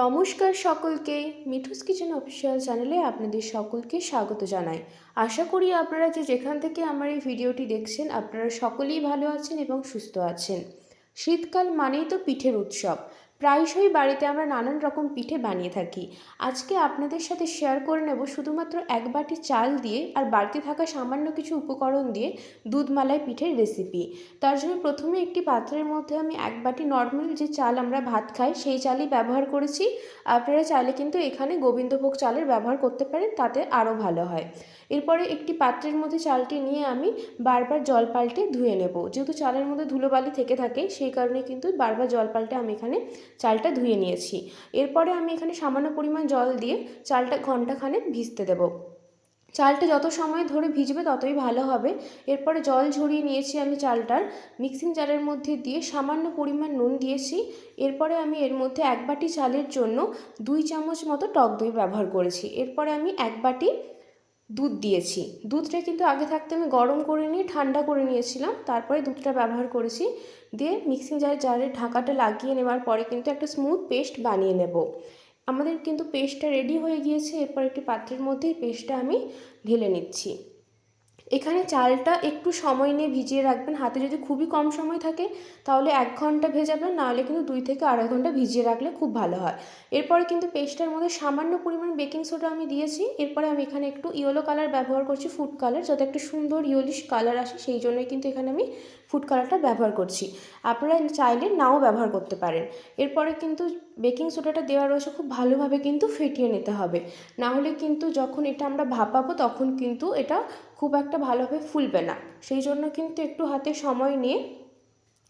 নমস্কার সকলকে। Mithu's kitchen official চ্যানেলে আপনাদের সকলকে স্বাগত জানাই। আশা করি আপনারা যে যেখান থেকে আমার এই ভিডিওটি দেখছেন, আপনারা সকলেই ভালো আছেন এবং সুস্থ আছেন। শীতকাল মানেই তো পিঠের উৎসব। প্রায়শই বাড়িতে আমরা নানান রকম পিঠে বানিয়ে থাকি। আজকে আপনাদের সাথে শেয়ার করে নেব শুধুমাত্র এক বাটি চাল দিয়ে আর বাড়িতে থাকা সামান্য কিছু উপকরণ দিয়ে দুধ মালাই পিঠের রেসিপি তার জন্য প্রথমে একটি পাত্রের মধ্যে আমি এক বাটি নর্মাল যে চাল আমরা ভাত খাই, সেই চালই ব্যবহার করেছি। আপনারা চাইলে কিন্তু এখানে গোবিন্দভোগ চালের ব্যবহার করতে পারেন, তাতে আরও ভালো হয়। এরপরে একটি পাত্রের মধ্যে চালটি নিয়ে আমি বারবার জল পাল্টে ধুয়ে নেব। যেহেতু চালের মধ্যে ধুলোবালি থেকে থাকে, সেই কারণে কিন্তু বারবার জল পাল্টে আমি এখানে চালটা ধুয়ে নিয়েছি। এরপরে আমি এখানে সামান্য পরিমাণ জল দিয়ে চালটা ঘন্টাখানেক ভিজতে দেবো। চালটা যত সময় ধরে ভিজবে ততই ভালো হবে। এরপরে জল ঝরিয়ে নিয়েছি আমি চালটার। মিক্সিং জারের মধ্যে দিয়ে সামান্য পরিমাণ নুন দিয়েছি। এরপরে আমি এর মধ্যে এক বাটি চালের জন্য দুই চামচ মতো টক দই ব্যবহার করেছি। এরপরে আমি এক বাটি দুধ দিয়েছি। দুধটা কিন্তু আগে থাকতে আমি গরম করে নিয়ে, ঠান্ডা করে নিয়েছিলাম। তারপরে দুধটা ব্যবহার করেছি। দিয়ে মিক্সিং জারে জারে ঢাকাটা লাগিয়ে নেওয়ার পরে কিন্তু একটা স্মুথ পেস্ট বানিয়ে নেব। আমাদের কিন্তু পেস্টটা রেডি হয়ে গিয়েছে। এরপর একটি পাত্রের মধ্যে পেস্টটা আমি ঢেলে নিচ্ছি। এখানে চালটা একটু সময় নিয়ে ভিজিয়ে রাখবেন। হাতে যদি খুবই কম সময় থাকে, তাহলে এক ঘণ্টা ভেজাবেন, নাহলে কিন্তু দুই থেকে আড়াই ঘণ্টা ভিজিয়ে রাখলে খুব ভালো হয়। এরপরে কিন্তু পেস্টটার মধ্যে সামান্য পরিমাণ বেকিং সোডা আমি দিয়েছি। এরপরে আমি এখানে একটু ইয়েলো কালার ব্যবহার করছি, ফুড কালার, যাতে একটা সুন্দর ইয়েলিশ কালার আসে, সেই জন্যই কিন্তু এখানে আমি ফুড কালারটা ব্যবহার করছি। আপনারা চাইলে নাও ব্যবহার করতে পারেন। এরপরে কিন্তু বেকিং সোডাটা দেওয়া রয়েছে, খুব ভালোভাবে কিন্তু ফেটিয়ে নিতে হবে। না হলে কিন্তু যখন এটা আমরা ভাপাবো, তখন কিন্তু এটা খুব একটা ভালোভাবে ফুলবে না। সেই জন্য কিন্তু একটু হাতে সময় নিয়ে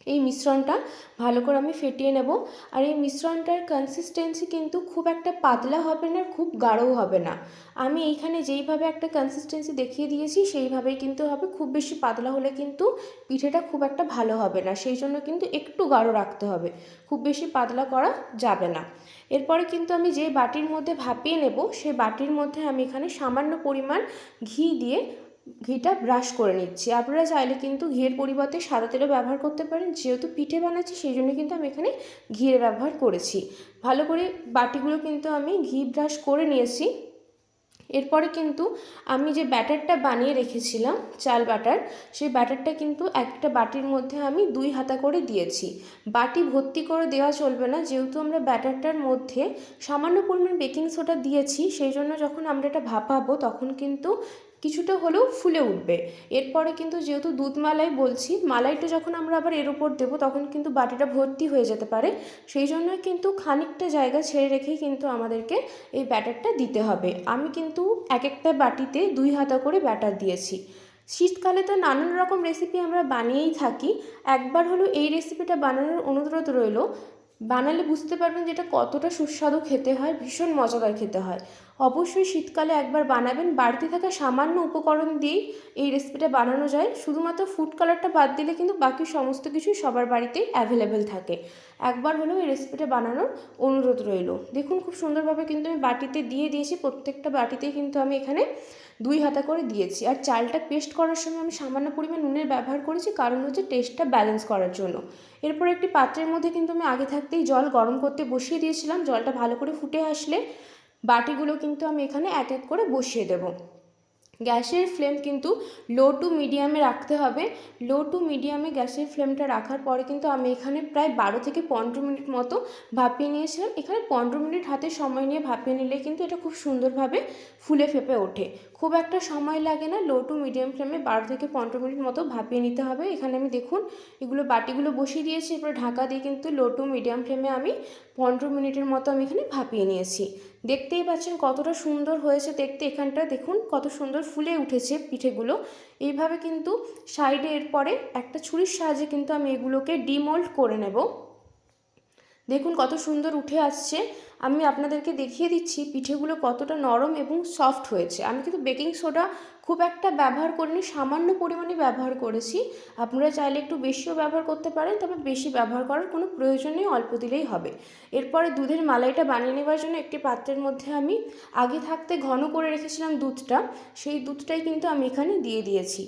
এই মিশ্রণটা ভালো করে আমি ফেটিয়ে নেব। আর এই মিশ্রণটার কনসিস্টেন্সি কিন্তু খুব একটা পাতলা হবে না, খুব গাঢ়ও হবে না। আমি এইখানে যেইভাবে একটা কনসিস্টেন্সি দেখিয়ে দিয়েছি, সেইভাবেই কিন্তু হবে। খুব বেশি পাতলা হলে কিন্তু পিঠেটা খুব একটা ভালো হবে না। সেই জন্য কিন্তু একটু গাঢ় রাখতে হবে। খুব বেশি পাতলা করা যাবে না। এরপরে কিন্তু আমি যে বাটির মধ্যে ভাপিয়ে নেব সেই বাটির মধ্যে আমি এখানে সামান্য পরিমাণ ঘি দিয়ে ঘিটা ব্রাশ করে নিচ্ছি। আপনারা চাইলে কিন্তু ঘিয়ের পরিবর্তে সাদা তেলও ব্যবহার করতে পারেন। যেহেতু পিঠে বানাচ্ছি, সেই জন্য কিন্তু আমি এখানে ঘিয়ের ব্যবহার করেছি। ভালো করে বাটিগুলো কিন্তু আমি ঘি ব্রাশ করে নিয়েছি। এরপরে কিন্তু আমি যে ব্যাটারটা বানিয়ে রেখেছিলাম, চাল বাটার, সেই ব্যাটারটা কিন্তু একটা বাটির মধ্যে আমি দুই হাতা করে দিয়েছি। বাটি ভর্তি করে দেওয়া চলবে না, যেহেতু আমরা ব্যাটারটার মধ্যে সামান্য পরিমাণ বেকিং সোডা দিয়েছি, সেই জন্য যখন আমরা এটা ভাপাবো, তখন কিন্তু কিছুটা হলেও ফুলে উঠবে। এরপরে কিন্তু যেহেতু দুধ মালাই বলছি, মালাইটা যখন আমরা আবার এর উপর দেবো তখন কিন্তু বাটিটা ভর্তি হয়ে যেতে পারে। সেই জন্যই কিন্তু খানিকটা জায়গা ছেড়ে রেখেই কিন্তু আমাদেরকে এই ব্যাটারটা দিতে হবে। আমি কিন্তু এক একটা বাটিতে দুই হাতা করে ব্যাটার দিয়েছি। শীতকালে তো নানান রকম রেসিপি আমরা বানিয়েই থাকি। একবার হলো এই রেসিপিটা বানানোর অনুরোধ রইল বানালে বুঝতে পারবেন যেটা কতটা সুস্বাদু খেতে হয়, ভীষণ মজাদার খেতে হয়। অবশ্যই শীতকালে একবার বানাবেন। বাড়িতে থাকা সামান্য উপকরণ দিয়েই এই রেসিপিটা বানানো যায়। শুধুমাত্র ফুড কালারটা বাদ দিলে কিন্তু বাকি সমস্ত কিছুই সবার বাড়িতেই অ্যাভেলেবেল থাকে। একবার হলেও এই রেসিপিটা বানানোর অনুরোধ রইল। দেখুন, খুব সুন্দরভাবে কিন্তু আমি বাটিতে দিয়ে দিয়েছি। প্রত্যেকটা বাটিতেই কিন্তু আমি এখানে দুই হাতা করে দিয়েছি। আর চালটা পেস্ট করার সময় আমি সামান্য পরিমাণ নুনের ব্যবহার করেছি, কারণ হচ্ছে টেস্টটা ব্যালেন্স করার জন্য। এরপর একটি পাত্রের মধ্যে কিন্তু আমি আগে থাকতেই জল গরম করতে বসিয়ে দিয়েছিলাম। জলটা ভালো করে ফুটে আসলে বাটিগুলো কিন্তু আমি এখানে এক এক করে বসিয়ে দেবো। গ্যাসের ফ্লেম কিন্তু লো টু মিডিয়ামে রাখতে হবে। লো টু মিডিয়ামে গ্যাসের ফ্লেমটা রাখার পরে কিন্তু আমি এখানে প্রায় বারো থেকে পনেরো মিনিট মতো ভাপিয়ে নিয়েছিলাম। এখানে পনেরো মিনিট হাতে সময় নিয়ে ভাপিয়ে নিলে কিন্তু এটা খুব সুন্দরভাবে ফুলে ফেপে ওঠে। খুব একটা সময় লাগে না লো টু মিডিয়াম ফ্লেমে বারো থেকে পনেরো মিনিট মতো ভাপিয়ে নিতে হবে। এখানে আমি দেখুন, এগুলো বাটিগুলো বসিয়ে দিয়েছি, এরপরে ঢাকা দিয়ে কিন্তু লো টু মিডিয়াম ফ্লেমে আমি পনেরো মিনিটের মতো আমি এখানে ভাপিয়ে নিয়েছি। দেখতেই পাচ্ছেন কতটা সুন্দর হয়েছে দেখতে এখানটা। দেখুন, কত সুন্দর ফুলে উঠেছে পিঠেগুলো। এইভাবে কিন্তু সাইডে এরপরে একটা ছুরির সাহায্যে কিন্তু আমি এগুলোকে ডিমোল্ড করে নেব। দেখুন কত সুন্দর উঠে আসছে। আমি আপনাদেরকে দেখিয়ে দিচ্ছি পিঠেগুলো কতটা নরম এবং সফট হয়েছে। আমি কিন্তু বেকিং সোডা খুব একটা ব্যবহার করিনি, সামান্য পরিমাণে ব্যবহার করেছি। আপনারা চাইলে একটু বেশিও ব্যবহার করতে পারেন, তবে বেশি ব্যবহার করার কোনো প্রয়োজন নেই, অল্প দিলেই হবে। এরপরে দুধের মালাইটা বানিয়ে নেওয়ার জন্য একটি পাত্রের মধ্যে আমি আগে থাকতে ঘন করে রেখেছিলাম দুধটা। সেই দুধটাই কিন্তু আমি এখানে দিয়ে দিয়েছি।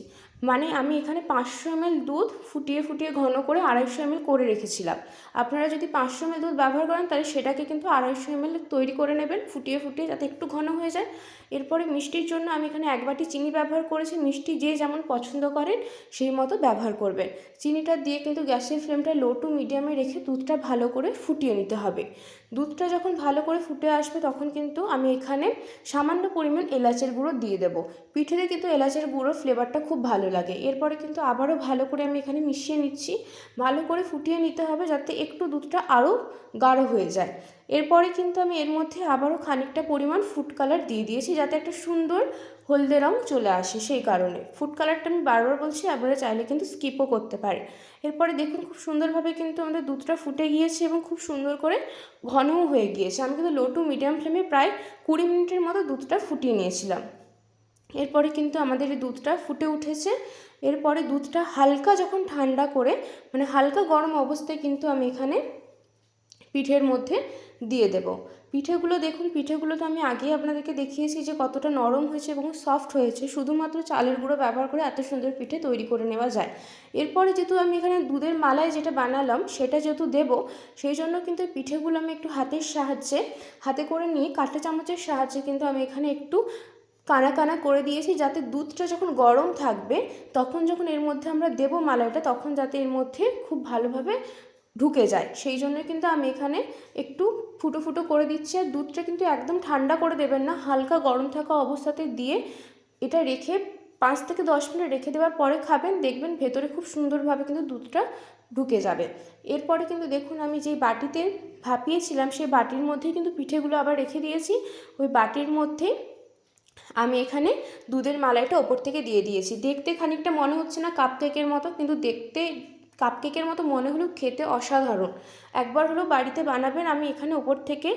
মানে আমি এখানে পাঁচশো এমএল দুধ ফুটিয়ে ফুটিয়ে ঘন করে আড়াইশো এমএল করে রেখেছিলাম। আপনারা যদি পাঁচশো এমএল দুধ ব্যবহার করেন, তাহলে সেটাকে কিন্তু আড়াইশো এমএল তৈরি করে নেবেন, ফুটিয়ে ফুটিয়ে যাতে একটু ঘন হয়ে যায়। এরপরে মিষ্টির জন্য আমি এখানে এক বাটি চিনি ব্যবহার করেছি, মিষ্টি যে যেমন পছন্দ করেন, সেই মতো ব্যবহার করবেন। চিনিটা দিয়ে কিন্তু গ্যাসের ফ্লেমটা লো টু মিডিয়ামে রেখে দুধটা ভালো করে ফুটিয়ে নিতে হবে। দুধটা যখন ভালো করে ফুটে আসবে তখন কিন্তু আমি এখানে সামান্য পরিমাণ এলাচের গুঁড়ো দিয়ে দেবো। পিঠেতে কিন্তু এলাচের গুঁড়ো ফ্লেভারটা খুব ভালো লাগে। এরপরে কিন্তু আবারও ভালো করে আমি এখানে মিশিয়ে নিচ্ছি। ভালো করে ফুটিয়ে নিতে হবে যাতে একটু দুধটা আরও গাঢ় হয়ে যায়। এরপরে কিন্তু আমি এর মধ্যে আবারও খানিকটা পরিমাণ ফুড কালার দিয়ে দিয়েছি যাতে একটা সুন্দর হলদে রং চলে আসে সেই কারণে। ফুড কালারটা আমি বারবার বলছি, আপনারা চাইলে কিন্তু স্কিপও করতে পারে এরপরে দেখুন খুব সুন্দরভাবে কিন্তু আমাদের দুধটা ফুটে গিয়েছে এবং খুব সুন্দর করে ঘনও হয়ে গিয়েছে। আমি কিন্তু লো টু মিডিয়াম ফ্লেমে প্রায় কুড়ি মিনিটের মতো দুধটা ফুটিয়ে নিয়েছিলাম। এরপরে কিন্তু আমাদের এই দুধটা ফুটে উঠেছে। এরপরে দুধটা হালকা যখন ঠান্ডা করে মানে হালকা গরম অবস্থায় কিন্তু আমি এখানে পিঠের মধ্যে দিয়ে দেব। পিঠেগুলো দেখুন, পিঠেগুলো তো আমি আগেই আপনাদেরকে দেখিয়েছি যে কতটা নরম হয়েছে এবং সফট হয়েছে। শুধুমাত্র চালের গুঁড়ো ব্যবহার করে এত সুন্দর পিঠে তৈরি করে নেওয়া যায়। এরপরে যেহেতু আমি এখানে দুধের মালায় যেটা বানালাম, সেটা যেহেতু দেব, সেই জন্য কিন্তু পিঠেগুলো আমি একটু হাতের সাহায্যে, হাতে করে নিয়ে কাঁটা চামচের সাহায্যে কিন্তু আমি এখানে একটু কানা কানা করে দিয়েছি যাতে দুধটা যখন গরম থাকবে, তখন যখন এর মধ্যে আমরা দেবো মালাইটা, তখন যাতে এর মধ্যে খুব ভালোভাবে ঢুকে যায়। সেই জন্য কিন্তু আমি এখানে একটু ফুটো ফুটো করে দিচ্ছি। আর দুধটা কিন্তু একদম ঠান্ডা করে দেবেন না। হালকা গরম থাকা অবস্থাতে দিয়ে এটা রেখে পাঁচ থেকে দশ মিনিট রেখে দেওয়ার পরে খাবেন। দেখবেন ভেতরে খুব সুন্দরভাবে কিন্তু দুধটা ঢুকে যাবে। এরপরে কিন্তু দেখুন, আমি যেই বাটিতে ভাপিয়েছিলাম, সেই বাটির মধ্যেই কিন্তু পিঠেগুলো আবার রেখে দিয়েছি। ওই বাটির মধ্যেই আমি এখানে দুধের মালাইটা ওপর থেকে দিয়ে দিয়েছি। দেখতে খানিকটা মনে হচ্ছে না কাপ কেকের মতো, কিন্তু দেখতে কাপ কেকের মতো মনে হলো খেতে অসাধারণ। একবার হলো বাড়িতে বানাবেন, আমি এখানে ওপর থেকে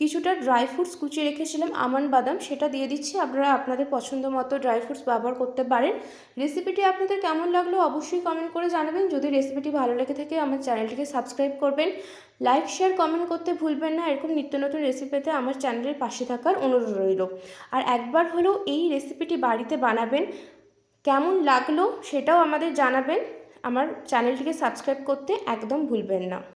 কিছুটা ড্রাই ফ্রুটস কুচিয়ে রেখেছিলাম, আমন্ড বাদাম, সেটা দিয়ে দিচ্ছি। আপনারা আপনাদের পছন্দ মতো ড্রাই ফ্রুটস ব্যবহার করতে পারেন। রেসিপিটি আপনাদের কেমন লাগল অবশ্যই কমেন্ট করে জানাবেন। যদি রেসিপিটি ভালো লেগে থাকে, আমার চ্যানেলটিকে সাবস্ক্রাইব করবেন। লাইক শেয়ার কমেন্ট করতে ভুলবেন না। এরকম নিত্য নতুন রেসিপি পেতে আমার চ্যানেলের পাশে থাকার অনুরোধ রইল। আর একবার হলেও এই রেসিপিটি বাড়িতে বানাবেন, কেমন লাগল সেটাও আমাদের জানাবেন। আমার চ্যানেলটিকে সাবস্ক্রাইব করতে একদম ভুলবেন না।